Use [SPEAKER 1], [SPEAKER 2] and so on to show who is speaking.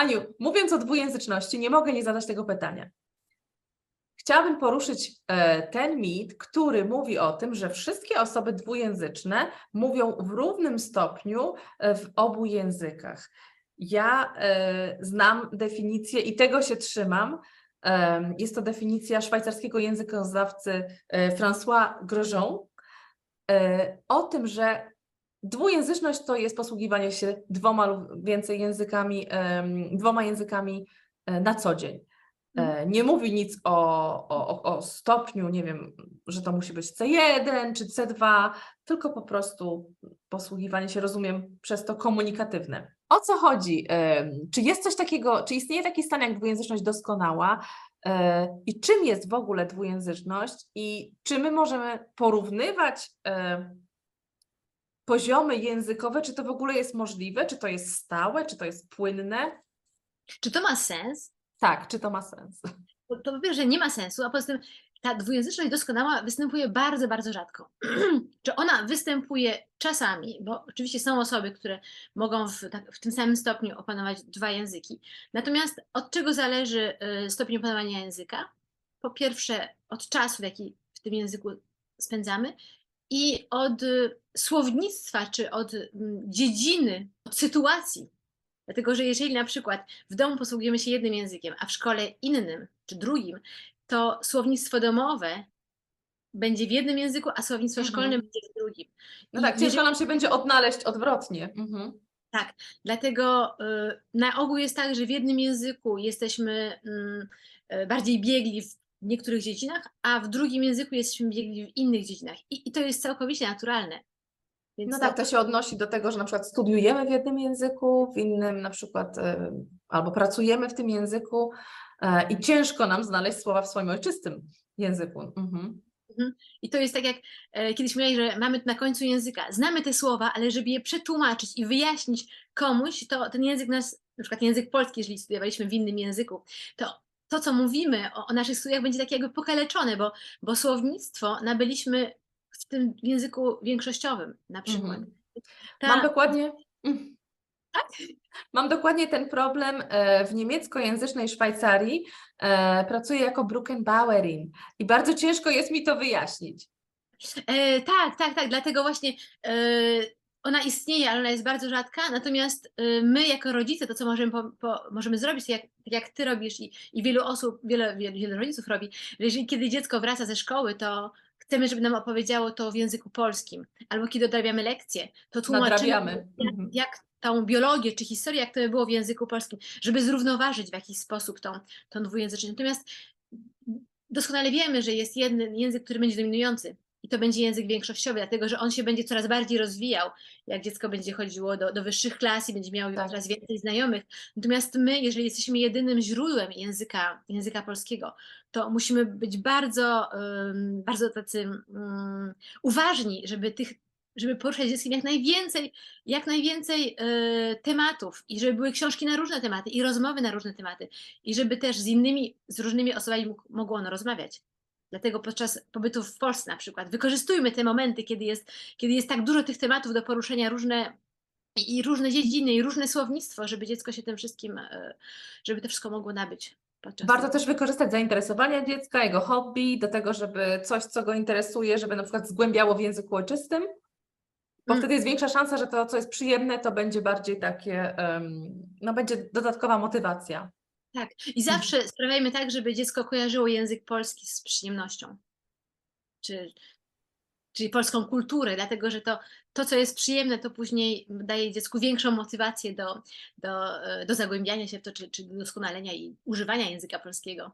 [SPEAKER 1] Aniu, mówiąc o dwujęzyczności, nie mogę nie zadać tego pytania. Chciałabym poruszyć e, ten mit, który mówi o tym, że wszystkie osoby dwujęzyczne mówią w równym stopniu e, w obu językach. Ja e, znam definicję i tego się trzymam. Jest to definicja szwajcarskiego językoznawcy François Grosjean o tym, że dwujęzyczność to jest posługiwanie się dwoma lub więcej językami, dwoma językami e, na co dzień. E, Nie mówi nic o, o, o- stopniu, nie wiem, że to musi być C1 czy C2, tylko po prostu posługiwanie się, rozumiem, przez to komunikatywne. O co chodzi? Em, Czy jest coś takiego, czy istnieje taki stan jak dwujęzyczność doskonała? E, I czym jest w ogóle dwujęzyczność? I czy my możemy porównywać e, poziomy językowe? Czy to w ogóle jest możliwe? Czy to jest stałe? Czy to jest płynne?
[SPEAKER 2] Czy to ma sens?
[SPEAKER 1] Tak, czy to ma sens?
[SPEAKER 2] To, to po pierwsze nie ma sensu, a poza tym ta dwujęzyczność doskonała występuje bardzo, bardzo rzadko. Czy ona występuje czasami, bo oczywiście są osoby, które mogą w, tak, w tym samym stopniu opanować dwa języki. Natomiast od czego zależy y, stopień opanowania języka? Po pierwsze, od czasu, jaki w tym języku spędzamy, i od y, słownictwa, czy od mm, dziedziny, od sytuacji. Dlatego, że jeżeli na przykład w domu posługujemy się jednym językiem, a w szkole innym czy drugim, to słownictwo domowe będzie w jednym języku, a słownictwo
[SPEAKER 1] Mhm.
[SPEAKER 2] szkolne będzie w drugim.
[SPEAKER 1] No
[SPEAKER 2] I
[SPEAKER 1] tak, ciężko
[SPEAKER 2] jeżeli-
[SPEAKER 1] nam się będzie odnaleźć odwrotnie. Mhm.
[SPEAKER 2] Dlatego y, na ogół jest tak, że w jednym języku jesteśmy mm, y, bardziej biegli w niektórych dziedzinach, a w drugim języku jesteśmy biegli w innych dziedzinach. I, i to jest całkowicie naturalne. Więc
[SPEAKER 1] No tak, to się odnosi do tego, że na przykład studiujemy w jednym języku, w innym na przykład e, albo pracujemy w tym języku e, i ciężko nam znaleźć słowa w swoim ojczystym języku. Mhm.
[SPEAKER 2] I to jest tak jak e, kiedyś mówili, że mamy na końcu języka, znamy te słowa, ale żeby je przetłumaczyć i wyjaśnić komuś, to ten język nas, na przykład język polski, jeżeli studiowaliśmy w innym języku, to to, co mówimy o, o naszych studiach, będzie takie jakby pokaleczone, bo, bo słownictwo nabyliśmy w tym języku większościowym na przykład.
[SPEAKER 1] Mhm.
[SPEAKER 2] Ta-
[SPEAKER 1] Mam dokładnie. mm. Mam dokładnie ten problem e, w niemieckojęzycznej Szwajcarii. e, Pracuję jako Brückenbauerin i bardzo ciężko jest mi to wyjaśnić.
[SPEAKER 2] E, tak, tak, tak, dlatego właśnie e, ona istnieje, ale ona jest bardzo rzadka, natomiast e, my jako rodzice, to co możemy, po, po, możemy zrobić, tak jak, tak jak ty robisz i, i wielu osób, wiele, wiele rodziców robi, że jeżeli kiedy dziecko wraca ze szkoły, to chcemy, żeby nam opowiedziało to w języku polskim, albo kiedy odrabiamy lekcje, to tłumaczymy, jak,
[SPEAKER 1] Mhm.
[SPEAKER 2] jak tą biologię czy historię, jak to by było w języku polskim, żeby zrównoważyć w jakiś sposób tą, tą dwujęzyczność. Natomiast doskonale wiemy, że jest jeden język, który będzie dominujący i to będzie język większościowy, dlatego że on się będzie coraz bardziej rozwijał, jak dziecko będzie chodziło do, do wyższych klas i będzie miało
[SPEAKER 1] Tak.
[SPEAKER 2] coraz więcej znajomych. Natomiast my, jeżeli jesteśmy jedynym źródłem języka, języka polskiego, to musimy być bardzo, ym, bardzo tacy ym, uważni, żeby tych żeby poruszać dzieckiem jak najwięcej, jak najwięcej y, tematów i żeby były książki na różne tematy i rozmowy na różne tematy i żeby też z innymi, z różnymi osobami mógł, mogło ono rozmawiać. Dlatego podczas pobytu w Polsce na przykład wykorzystujmy te momenty, kiedy jest, kiedy jest tak dużo tych tematów do poruszenia różne i różne dziedziny i różne słownictwo, żeby dziecko się tym wszystkim, y, żeby to wszystko mogło nabyć.
[SPEAKER 1] Warto też wykorzystać zainteresowania dziecka, jego hobby, do tego, żeby coś, co go interesuje, żeby na przykład zgłębiało w języku ojczystym, bo
[SPEAKER 2] Mm.
[SPEAKER 1] wtedy jest większa szansa, że to, co jest przyjemne, to będzie bardziej takie, no będzie dodatkowa motywacja.
[SPEAKER 2] Tak. I zawsze sprawiajmy tak, żeby dziecko kojarzyło język polski z przyjemnością. Czy, czyli polską kulturę, dlatego że to, to, co jest przyjemne, to później daje dziecku większą motywację do, do, e, do zagłębiania się w to, czy, czy do doskonalenia i używania języka polskiego.